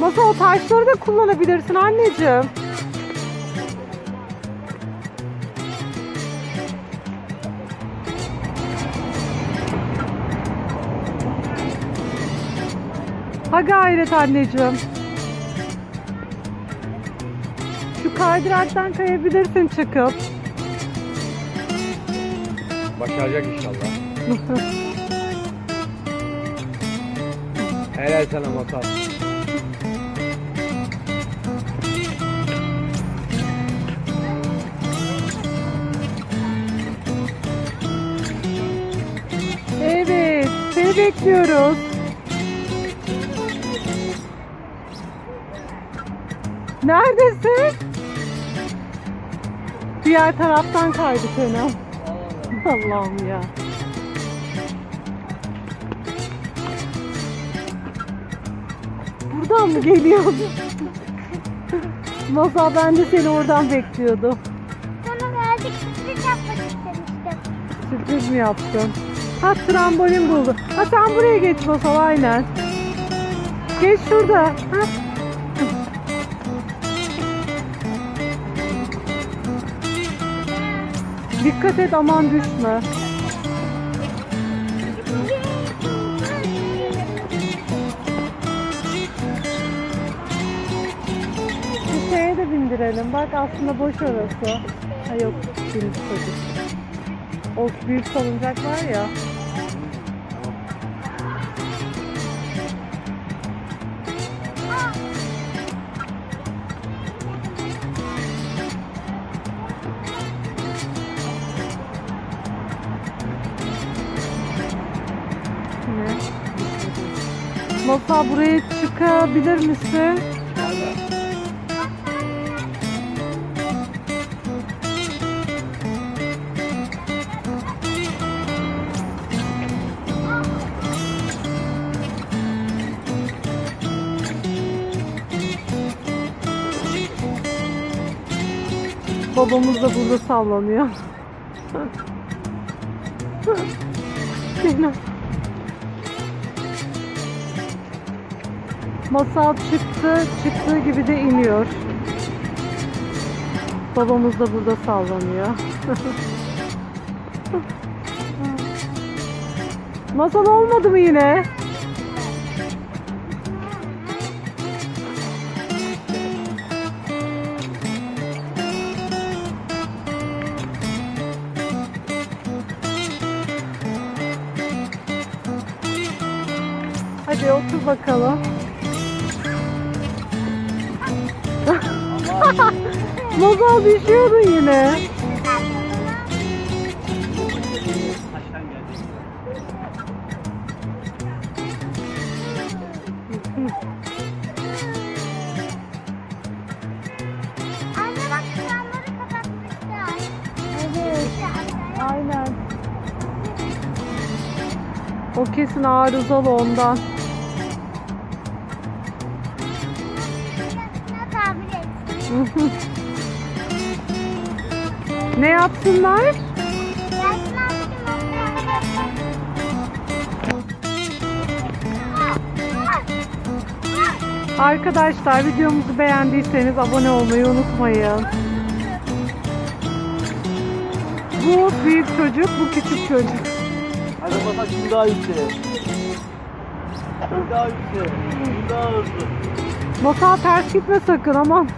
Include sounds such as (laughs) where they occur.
Masa o taşları da kullanabilirsin anneciğim. Ha gayret anneciğim. Şu kaydıraktan kayabilirsin çıkıp. Başaracak inşallah. Helal sana masal. Evet, seni bekliyoruz. Neredesin? Diğer taraftan kaydı Kenan. (laughs) Allah'ım ya. Buradan mı geliyordu? Masa ben de seni oradan bekliyordum. Sana birazcık sürpriz yapmak istemiştim. Sürpriz mi yaptın? Ha trambolin buldu. Ha sen buraya geç Masal aynen. Geç şurada. Ha. Dikkat et aman düşme. Bindirelim. Bak aslında boş orası. Ha yok bindi çocuk. O büyük salıncak var ya. Masa buraya çıkabilir misin? Babamız da burada sallanıyor. Kenan. Masal çıktı, çıktığı gibi de iniyor. Babamız da burada sallanıyor. (laughs) Masal olmadı mı yine? Hadi otur bakalım. (laughs) Masal düşüyordun yine. (laughs) Aynen. O kesin arızalı ondan. Et. ne yapsınlar? Arkadaşlar videomuzu beğendiyseniz abone olmayı unutmayın. Bu büyük çocuk, bu küçük çocuk. Hadi masal kim daha yüksek? Kim daha yüksek? Kim daha hızlı? Masal ters gitme sakın aman.